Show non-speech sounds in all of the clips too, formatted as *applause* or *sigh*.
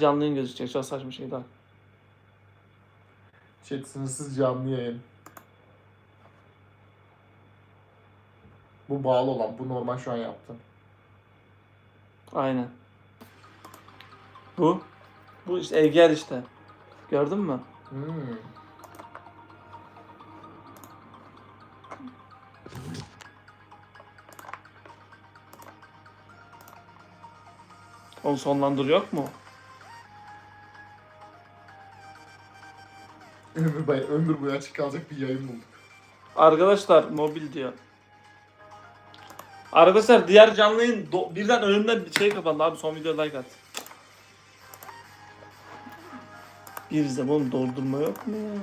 canlı yayın gözükecek. Çok saçma şey daha. Chat sınırsız canlı yayın. Bu bağlı olan. Bu normal şu an yaptım. Aynen. Bu. Bu işte Egel işte. Gördün mü? Hmm. Onu sonlandır yok mu? Ömür, boyu, ömür boyu açık kalacak bir yayın bulduk. Arkadaşlar mobil diyor. Arkadaşlar diğer canlı yayın do- birden önümden bir şey kapandı abi son video like at. Bir zaman durdurma yok mu ya?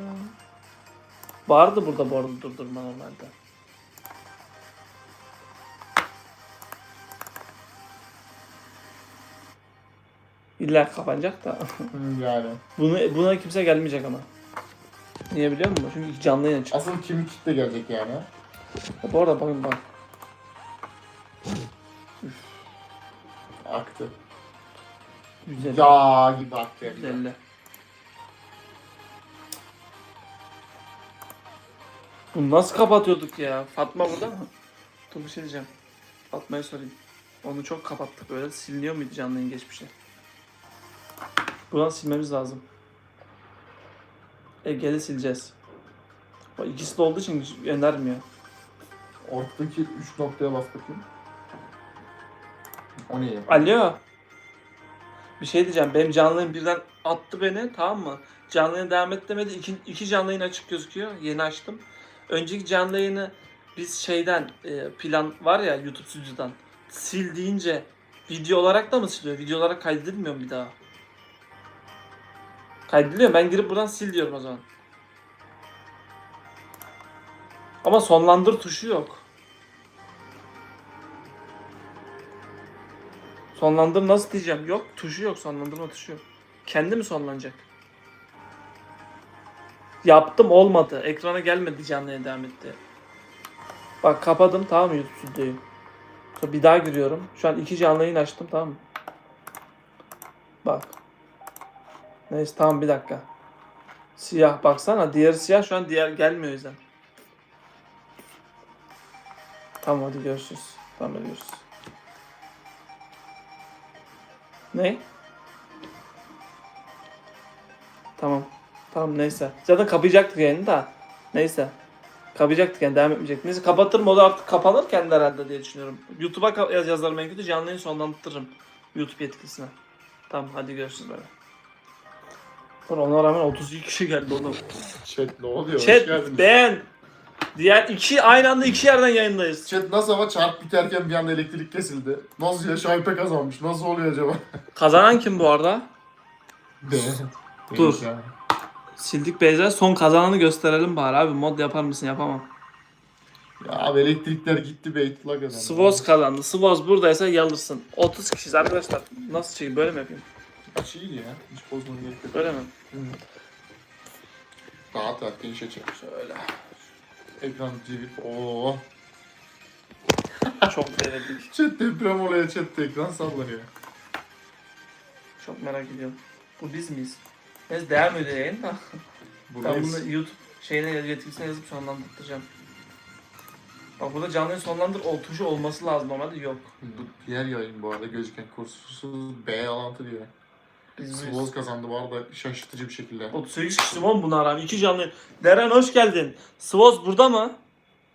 Vardı burada bu arada durdurma normalde. İlla kapanacak da. Yani. Bunu, buna kimse gelmeyecek ama. Niye biliyor musun? Çünkü canlı yayın çıktı. Asıl kimi kitle gelecek yani. Bu arada bakın bak. Aktı. Güzel. Yağ gibi aktı. yani. Güzel. Bunu nasıl kapatıyorduk ya? Fatma burada mı? Dur bir şey diyeceğim. Fatma'ya sorayım. Onu çok kapattık böyle. Siliniyor muydu canlı yayın geçmişte? Buradan silmemiz lazım. Ege'li sileceğiz. Bak ikisi de olduğu için önermiyor. Ortadaki 3 noktaya bas bakayım. O ne ya? Alo. Bir şey diyeceğim. Benim canlı yayın birden attı beni tamam mı? Canlı yayın devam et demedi. İki, iki canlı yayın açık gözüküyor. Yeni açtım. Önceki canlı yayını biz şeyden e, plan var ya YouTube stüdyodan sil deyince video olarak da mı siliyor? Video olarak kaydedilmiyor mu bir daha? Kaydediliyor. Ben girip buradan sil diyorum o zaman. Ama sonlandır tuşu yok. Sonlandır nasıl diyeceğim? Yok tuşu yok sonlandırma tuşu yok. Kendi mi sonlanacak? Yaptım olmadı. Ekrana gelmedi canlı devam etti. Bak kapadım tamam mı YouTube stüdyoyu. Sonra bir daha giriyorum. Şu an iki canlı yayın açtım tamam mı? Bak. Neyse tamam bir dakika. Siyah baksana. Diğeri siyah şu an diğer gelmiyor yüzden. Tamam hadi görüşürüz. Tamam hadi görüşürüz. Ne? Tamam. Tamam neyse. Zaten kapayacaktık yayını da. Neyse. Kapayacaktık yani devam etmeyecek. Neyse kapatırım o da artık kapanır kendi herhalde diye düşünüyorum. YouTube'a yaz yazarım en kötü canlı yayını sonlandırırım. YouTube yetkisine. Tamam hadi görüşürüz böyle. Dur ona rağmen 32 kişi geldi oğlum. Chat ne oluyor? Hoş Chat geldiniz. beğen. Diğer iki aynı anda iki yerden yayındayız. Chat nasıl ama çarp biterken bir anda elektrik kesildi. Nasıl ya Şahipe kazanmış? Nasıl oluyor acaba? Kazanan kim bu arada? Dur. Ya. Sildik Beyza. Son kazananı gösterelim bari abi. Mod yapar mısın? Yapamam. ya abi elektrikler gitti Beytullah kazandı. Svoz kazandı. Svoz buradaysa yalırsın. 30 kişiyiz arkadaşlar. Nasıl çekeyim? Böyle mi yapayım? Aç iyi ya. Hiç bozmana gerek yok. Böyle mi? Rahat rahat genişe çek. Şöyle. Ekran civil. Oo. Çok denedik. Chat deprem oluyor chat ekran sallanıyor. Çok merak ediyorum. Bu biz miyiz? Neyse devam ediyor yayın da. Ben Buradayız. bunu YouTube şeyine yetkisine yazıp sonlandıracağım. Bak burada canlı yayın sonlandır o tuşu olması lazım ama de yok. Bu diğer yayın bu arada gözüken kursuz B alantı diyor. Svoz kazandı bu arada şaşırtıcı bir şekilde. 38 kişi oğlum buna rağmen. iki canlı. Deren hoş geldin. Svoz burada mı?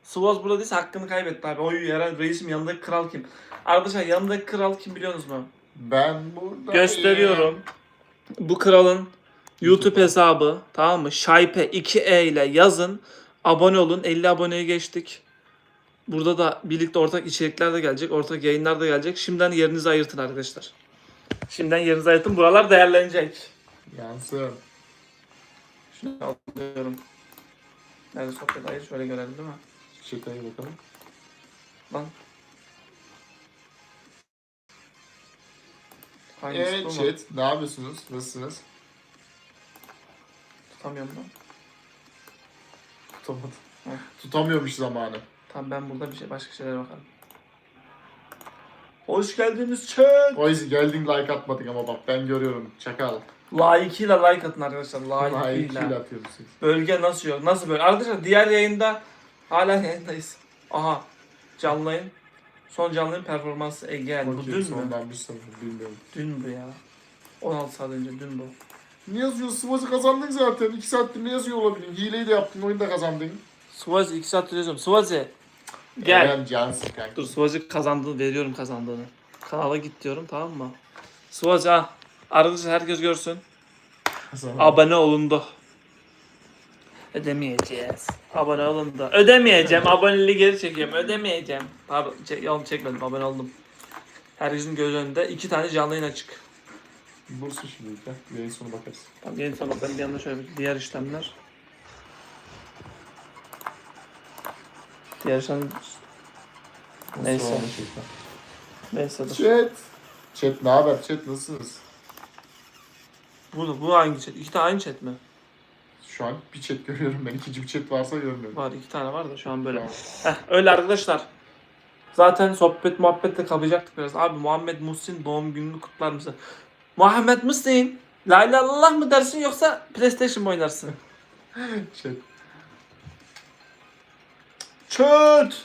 Svoz burada değilse hakkını kaybetti abi. Oy Eren reisim yanındaki kral kim? Arkadaşlar yanındaki kral kim biliyorsunuz mu? Ben burada Gösteriyorum. Bu kralın YouTube hesabı tamam mı? Şaype 2E ile yazın. Abone olun. 50 aboneye geçtik. Burada da birlikte ortak içerikler de gelecek. Ortak yayınlar da gelecek. Şimdiden yerinizi ayırtın arkadaşlar. Şimdiden yerinizi ayırtın. Buralar değerlenecek. Yansın. Şunu alıyorum. Nerede sohbet ayır? Şöyle görelim değil mi? Şakaya bakalım. Lan. Hangisi Evet bu mu? chat ne yapıyorsunuz? Nasılsınız? Tutamıyorum lan. Tutamadım. Heh. Tutamıyormuş zamanı. Tamam ben burada bir şey başka şeylere bakarım. Hoş geldiniz chat. Boys geldin like atmadık ama bak ben görüyorum. Çakal. Layıkıyla like atın arkadaşlar. Layıkıyla Layıkıyla. atıyoruz. Bölge nasıl yok? Nasıl böyle? Arkadaşlar diğer yayında hala yayındayız. Aha. Canlı yayın. Son canlı yayın performansı Ege. Bu dün mü? Sondan bir sınıf bilmiyorum. Dün bu ya. 16 saat önce dün bu. Ne yazıyorsun? Sıvazı kazandın zaten. 2 saattir ne yazıyor olabilir? Hileyi de yaptın, oyunu da kazandın. Swazi 2 saattir yazıyorum. Swazi. Gel. Eren cansın kanka. Dur Swazi kazandığını veriyorum kazandığını. Kanala git diyorum tamam mı? Swazi ha. Arkadaşlar herkes görsün. Abone olundu. Ödemeyeceğiz. Abone olundu. Ödemeyeceğim. Aboneliği geri çekiyorum. Ödemeyeceğim. Pardon. Çek, oğlum çekmedim. Abone oldum. Herkesin göz önünde iki tane canlı yayın açık. Bursa şimdi ya. Yayın sonu bakarız. Tamam yeni sabah ben bir yandan şöyle bir diğer işlemler. İşlem Neyse. Neyse dur. Chat. Chat ne haber? Chat nasılsınız? Bu, bu hangi chat? İki tane aynı chat mi? Şu an bir chat görüyorum ben. İkinci bir chat varsa görmüyorum. Var iki tane var da şu an böyle. Tamam. Heh, öyle arkadaşlar. Zaten sohbet muhabbette kapacaktık biraz. Abi Muhammed Muhsin doğum gününü kutlar mısın? Muhammed Muhsin La ilahe illallah mı dersin yoksa PlayStation mı oynarsın? *laughs* Chat. Çöt!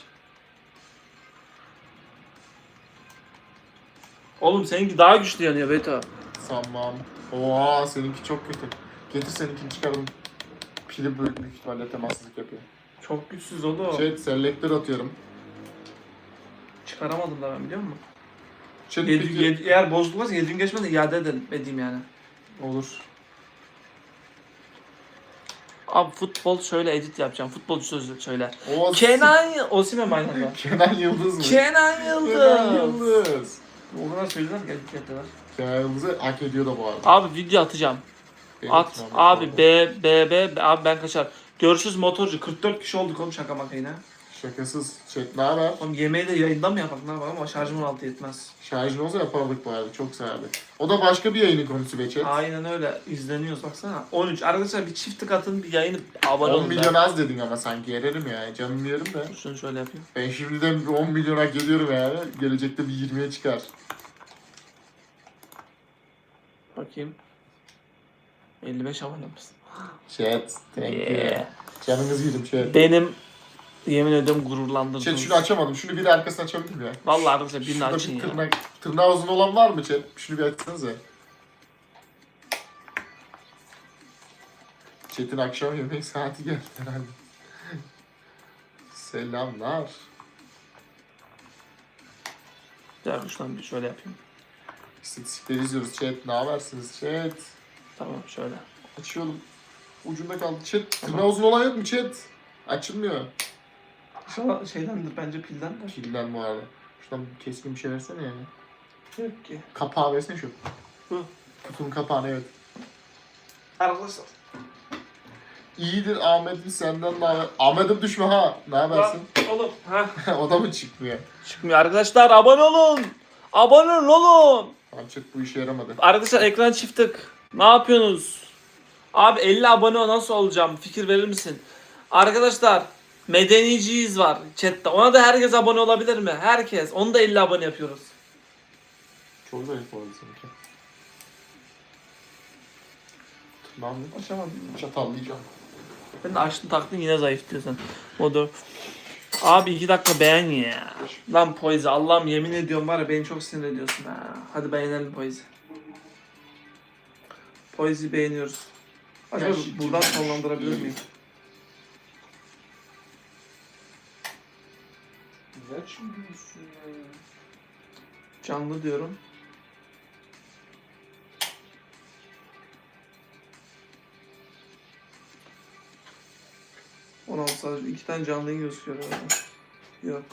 Oğlum seninki daha güçlü yanıyor Beto. Tamam. Oha seninki çok kötü. Getir seninkini çıkaralım. Pili büyük, büyük ihtimalle temassızlık yapıyor. Çok güçsüz oğlum. Chat selektör atıyorum. Çıkaramadım da ben biliyor musun? Chat Yedi, peki- yedi- eğer bozulmazsa 7 gün geçmeden iade edelim, edeyim yani. Olur. Abi futbol şöyle edit yapacağım. Futbolcu sözü söyle. O Kenan Osimhen mi aynı anda? Kenan Yıldız mı? Kenan Yıldız. Kenan Yıldız. O kadar söylediler ki edit yaptılar. Kenan Yıldız'ı hak ediyor da bu arada. Abi video atacağım. Benim At. Abi. B, B, B, B. Abi ben kaçar. Görüşürüz motorcu. 44 kişi olduk oğlum şaka maka yine. Şakasız. Chat ne haber? Oğlum yemeği de yayında mı yapak ne yapalım ama şarjım 16 yetmez. Şarjın olsa yapardık bu arada. Çok severdi. O da başka bir yayının konusu be chat. Aynen öyle. İzleniyoruz baksana. 13. Arkadaşlar bir çift tık atın bir yayını abone 10 olun. milyon az dedin ama sanki yererim ya. Canım yerim de. Şunu şöyle yapayım. Ben şimdiden bir 10 milyona geliyorum yani. Gelecekte bir 20'ye çıkar. Bakayım. 55 abone mısın? Chat. Thank you. Yeah. Canınız yedim chat. Benim yemin ediyorum gururlandırdınız. Chat şunu açamadım. Şunu bir arkasına açabilir miyim ya? Vallahi arkadaşlar birini Şurada açın bir ya. tırnak, tırnağı uzun olan var mı chat? Şunu bir açsanıza. Chat'in akşam yemek saati geldi herhalde. Selamlar. Bir dakika şuradan bir şöyle yapayım. İstatistikleri izliyoruz chat. Ne habersiniz chat? Tamam şöyle. Açıyorum. Ucunda kaldı chat. Tırnağı uzun olan yok mu chat? Açılmıyor. İnşallah şeydendir bence pilden de. Kilden bu arada. Şuradan keskin bir şey versene yani. Yok ki. Kapağı versene şu. Bu. Kutunun kapağını evet. Arkadaşlar. İyidir Ahmet'in senden ne haber? Ahmet'im düşme ha. Ne habersin? Oğlum. Ha. *laughs* o da mı çıkmıyor? Çıkmıyor arkadaşlar abone olun. Abone olun oğlum. Chat bu işe yaramadı. Arkadaşlar ekran çift tık. Ne yapıyorsunuz? Abi 50 abone nasıl olacağım? Fikir verir misin? Arkadaşlar medeniciyiz var chatte. Ona da herkes abone olabilir mi? Herkes. Onu da 50 abone yapıyoruz. Çok zayıf oldu seninki. Tırnağımı Açamadım. çatallayacağım. Ben de açtım taktım yine zayıf diyorsun. Modu. Abi iki dakika beğen ya. Lan Poyzi Allah'ım yemin ediyorum var ya beni çok sinir ediyorsun ha. Hadi beğenelim Poyzi. Poyzi beğeniyoruz. Acaba buradan sonlandırabilir miyim? Güzel ya. Canlı diyorum. On altı sadece iki tane canlı yayın gözüküyor orada. Yok.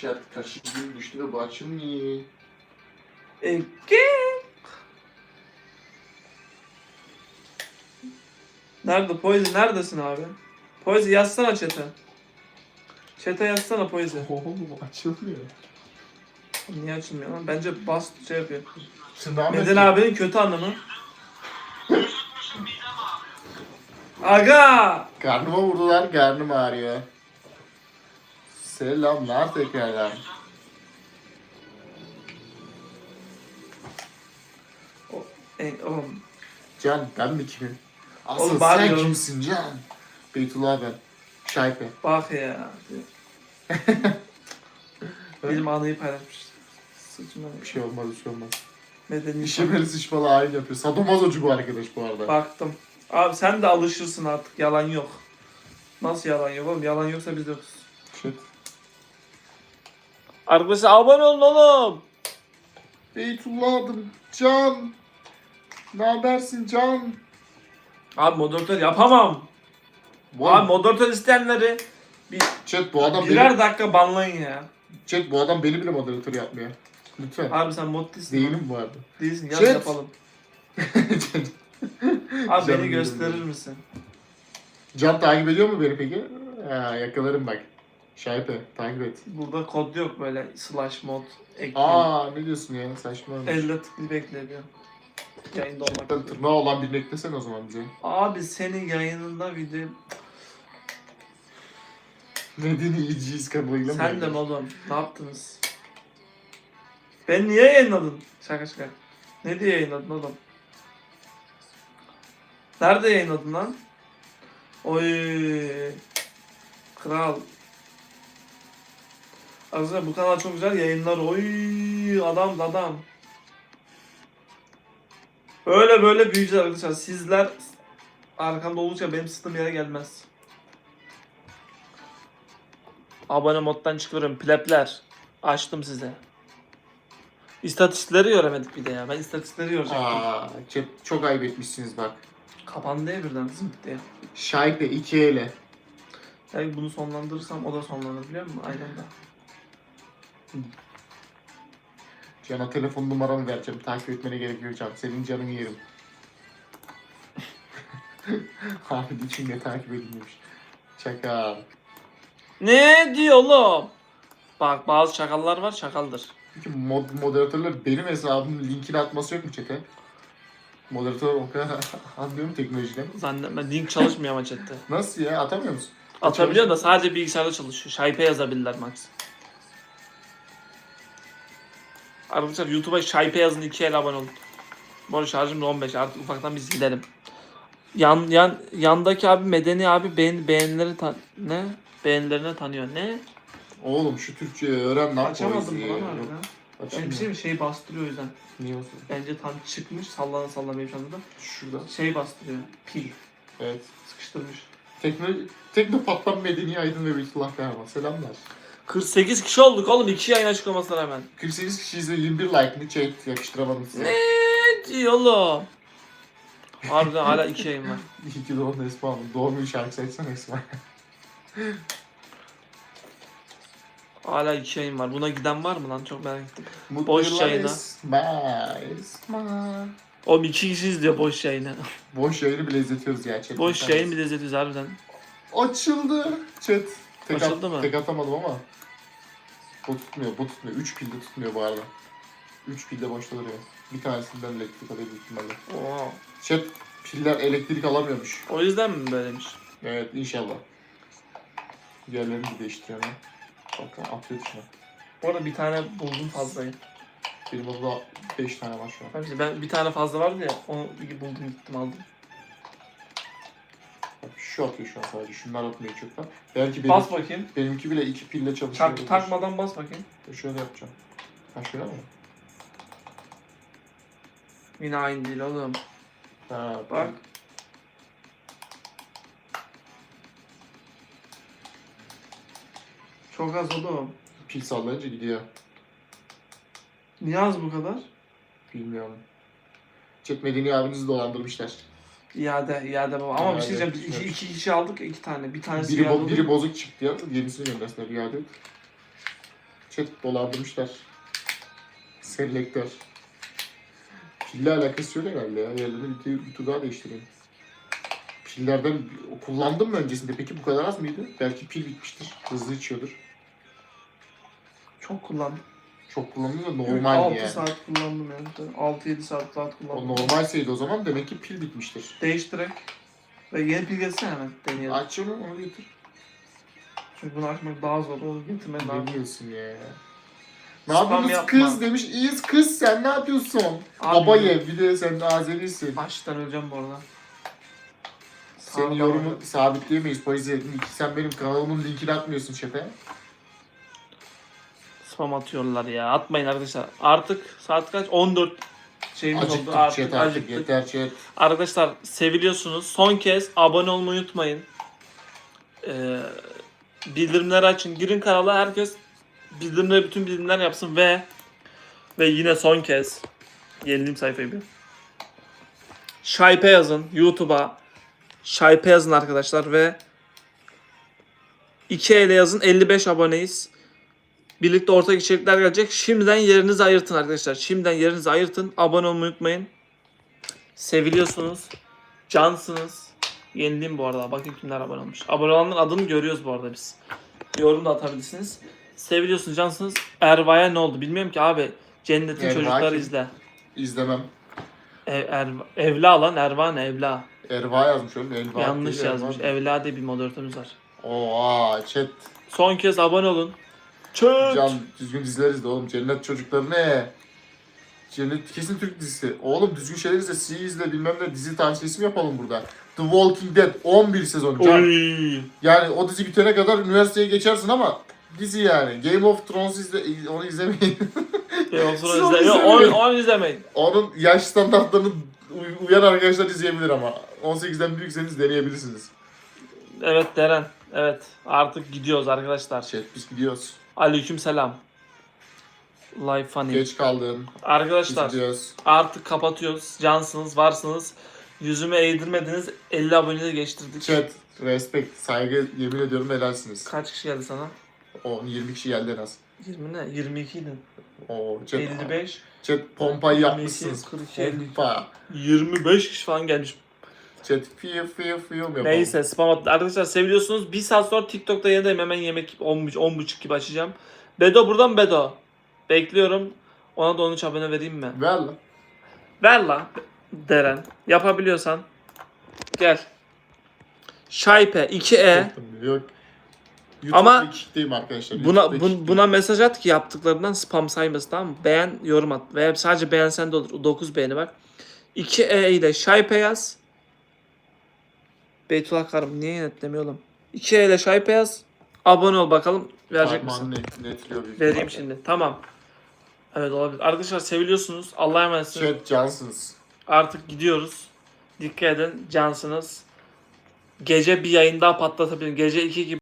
Chat kaşık gibi düştü ve bu açılmıyor. Ege. Nerede Poyzi? Neredesin abi? Poyzi yazsana chat'e. Çete yazsana Poyez'e. Oğlum açılmıyor. Niye açılmıyor lan? Bence bas şey yapıyor. Şimdi Neden abinin kötü anlamı? Aga! Karnıma vurdular, karnım ağrıyor. Selamlar tekrardan. O. E, Can ben mi kimim? Asıl Oğlum, sen kimsin Can? Beytullah ben. Şaype. bak ya. *laughs* Benim anıyı paylaşmış. Sıçma. Bir şey olmaz bir şey olmaz. Medeni İşe böyle sıçmalı hain yapıyor. Sadomazocu bu arkadaş bu arada. Baktım. Abi sen de alışırsın artık. Yalan yok. Nasıl yalan yok oğlum? Yalan yoksa biz yokuz. Shit. Arkadaşlar abone olun oğlum. Beytullah adım. Can. Ne habersin Can? Abi moderatör yapamam. Vay. Abi moderatör isteyenleri bir Chat bu adam birer beni, dakika banlayın ya. chat bu adam beni bile moderatör yapmıyor. Lütfen. Abi sen mod değilsin. Değilim bu arada. Değilsin. Yaz Chat. yapalım. *laughs* Abi Canım beni gösterir misin? Can takip ediyor mu beni peki? Ha, yakalarım bak. Şaype takip et. Burada kod yok böyle slash mod ekleyin. Aa ne diyorsun ya saçma. Elle tıklı bekliyor. Yayında olmak üzere. tırnağı olan birini eklesene o zaman bize. Abi senin yayınında video Nedeni iyiciyiz kabuğuyla mı? Sen de mi oğlum? Ne yaptınız? Ben niye yayınladın? Şaka şaka. Ne diye yayınladın oğlum? Nerede yayınladın lan? Oy. Kral. Arkadaşlar bu kanal çok güzel yayınlar. Oy adam adam. Böyle böyle büyüyeceğiz arkadaşlar. Sizler arkamda olunca benim sıktığım yere gelmez. Abone moddan çıkıyorum. Plepler. Açtım size. İstatistikleri göremedik bir de ya. Ben istatistikleri görecektim. Aa, chat çok ayıp etmişsiniz bak. Kapandı ya birden zımt diye. Şaype 2 ele. Yani bunu sonlandırırsam o da sonlanır biliyor musun? Aynen de. *laughs* Can'a telefon numaramı vereceğim. Takip etmene gerek yok Can. Senin canını yerim. *laughs* Abi içimde takip edilmiş. Çakal. Ne diyor oğlum? Bak bazı çakallar var çakaldır. Peki mod, moderatörler benim hesabımın linkini atması yok mu chat'e? Moderatör o kadar *laughs* anlıyor mu teknolojiden? Zannetme link çalışmıyor ama chatte. Nasıl ya? Atamıyor musun? Atabiliyor da sadece bilgisayarda çalışıyor. Şaype yazabilirler max. Arkadaşlar YouTube'a şaype yazın 2 el abone olun. Bu arada şarjım da 15 artık ufaktan biz gidelim. Yan yan yandaki abi medeni abi beğen beğenileri tan ne? Beğenilerini tanıyor. Ne? Oğlum şu Türkçeyi öğren lan. Açamadım bunu ama harbiden. Ben bir şey mi? Şey bastırıyor o yüzden. Niye olsun? Bence tam çıkmış sallana sallana benim şu anda da. Şurada. Şey bastırıyor. Pil. Evet. Sıkıştırmış. Tekno, Teknopat'tan Medeni Aydın ve Beytullah Kahraman. Selamlar. 48 kişi olduk oğlum. 2 yayın açık olmasına rağmen. 48 kişiyiz ve 21 like mi? Chat yakıştıramadım size. Ne diyor oğlum? Harbiden hala 2 yayın var. *laughs* İyi ki doğdun Esma Hanım. Doğum günü şarkısı açsana Esma. Hala 2 yayın var. Buna giden var mı lan? Çok merak ettim. Mutlu Boş yıllar yayına. Esma. Esma. Oğlum 2 kişi izliyor boş yayını. Boş yayını bile izletiyoruz chat. boş yayın bile izletiyoruz harbiden. Açıldı. Chat. Tek, Açıldı at- mı? tek atamadım ama. Bu tutmuyor, bu tutmuyor. 3 pilde tutmuyor bu arada. 3 pilde boşta duruyor. Bir tanesinden elektrik alıyor büyük ihtimalle. Oo. Chat piller elektrik alamıyormuş. O yüzden mi böylemiş? Evet inşallah. Yerlerini de değiştiriyor ha. Bakın atıyor dışına. Bu arada bir tane buldum fazlayı. Benim orada 5 tane var şu an. Ben bir tane fazla vardı ya. Onu buldum gittim aldım. Şu atıyor şu an sadece. Şunlar atmıyor çok da. Belki benim, Bas bakayım. benimki bile 2 pille çalışıyor. Tak, takmadan bas bakayım. Şöyle yapacağım. Ha şöyle mi? Yine aynı değil oğlum. Ha Bak. Çok az oğlum. Pil sallayınca gidiyor. Niye az bu kadar? Bilmiyorum. Medeni abinizi dolandırmışlar. İade, iade baba. Ama bir şey diyeceğim. İki, evet. iki kişi aldık iki tane. Bir tanesi Biri, bo- biri bozuk çıktı ya. Yenisini göndersinler iade et. Chat dolandırmışlar. Selektör. Pille alakası yok herhalde ya. Yerlerini bir, bir tur daha değiştireyim. Pillerden kullandım mı öncesinde? Peki bu kadar az mıydı? Belki pil bitmiştir. Hızlı içiyordur. Çok kullandım. Çok kullandım da normal 6 yani. saat kullandım yani. 6-7 saat saat O kullandım. normalseydi o zaman demek ki pil bitmiştir. Değiştirek. Ve yeni pil gelsene hemen deneyelim. Aç onu onu getir. Çünkü bunu açmak daha zor. Onu getirmek daha Ne diyorsun ya? Ne Spam yapıyorsunuz yapma. kız demiş. İyiyiz kız sen ne yapıyorsun? Abi- Babaye bir de sen de Azerisin. Baştan öleceğim bu arada. Senin Sağ ol, yorumu abi. sabitleyemeyiz. Link. Sen benim kanalımın linkini atmıyorsun chat'e. Spam atıyorlar ya. Atmayın arkadaşlar. Artık saat kaç? 14 şeyimiz Acıktık oldu. Artık, chat artık acıktık. yeter chat. Arkadaşlar seviliyorsunuz. Son kez abone olmayı unutmayın. Ee, bildirimleri açın. Girin kanala herkes bildirimleri bütün bildirimler yapsın ve ve yine son kez yenileyim sayfayı bir. Şaype yazın YouTube'a. Şaype yazın arkadaşlar ve 2 ile yazın 55 aboneyiz. Birlikte ortak içerikler gelecek. Şimdiden yerinizi ayırtın arkadaşlar. Şimdiden yerinizi ayırtın. Abone olmayı unutmayın. Seviliyorsunuz. Cansınız. Yenileyim bu arada. Bakın kimler abone olmuş. Abone olanların adını görüyoruz bu arada biz. Yorum da atabilirsiniz. Seviliyorsunuz, cansınız. Erva'ya ne oldu? Bilmiyorum ki abi. Cennetin Erva çocukları kim? izle. İzlemem. Ev, Erva, evla lan Erva ne evla. Erva yazmış oğlum. Erva Yanlış değil, Erva. yazmış. Evla diye bir moderatörümüz var. Oha chat. Son kez abone olun. Çöt. Can düzgün diziler izle oğlum. Cennet çocukları ne? Cennet kesin Türk dizisi. Oğlum düzgün şeyler izle. C izle bilmem ne dizi tavsiyesi mi yapalım burada? The Walking Dead 11 sezon. Can. Oy. Yani o dizi bitene kadar üniversiteye geçersin ama dizi yani. Game of Thrones izle, *laughs* onu izlemeyin. Onu izle. Yok, izlemeyin. onu, onu izlemeyin. Onun yaş standartlarını uy- uyan arkadaşlar izleyebilir ama. 18'den büyükseniz deneyebilirsiniz. Evet Deren. Evet. Artık gidiyoruz arkadaşlar. Chat biz gidiyoruz. Aleyküm selam. Live funny. Geç kaldın. Biz Arkadaşlar gidiyoruz. artık kapatıyoruz. Cansınız, varsınız. Yüzüme eğdirmediniz. 50 aboneyi geçtirdik. Chat, respect, saygı yemin ediyorum helalsiniz. Kaç kişi geldi sana? O 20 kişi geldi en az. 20 ne? 22 idin. O chat, 55. chat pompayı 22, yapmışsınız. 42, 50. Pompa. 25 kişi falan gelmiş. Chat fiyo fiyo fiyo yapalım. Neyse spam attı. Arkadaşlar seviliyorsunuz. Bir saat sonra TikTok'ta yenideyim. Hemen yemek 10, 10.30 gibi açacağım. Bedo buradan Bedo. Bekliyorum. Ona da 13 abone vereyim mi? Ver lan. Ver lan Deren. Yapabiliyorsan. Gel. Şaype 2E. Yok. E. Ama kitleyim arkadaşlar. Buna bun- buna mesaj at ki yaptıklarından spam saymasın tamam mı? Beğen, yorum at. Veya sadece beğensen de olur. 9 beğeni var. 2E ile Şaype yaz. Beytullah Karım niye netlemiyor oğlum? 2E ile Şaype yaz. Abone ol bakalım. Verecek misin? Net, netliyor büyük Vereyim ihtimalle. şimdi. Tamam. Evet olabilir. Arkadaşlar seviliyorsunuz. Allah'a emanetsiniz. Chat cansınız. Artık gidiyoruz. Dikkat edin. Cansınız. Gece bir yayın daha patlatabilirim. Gece 2 gibi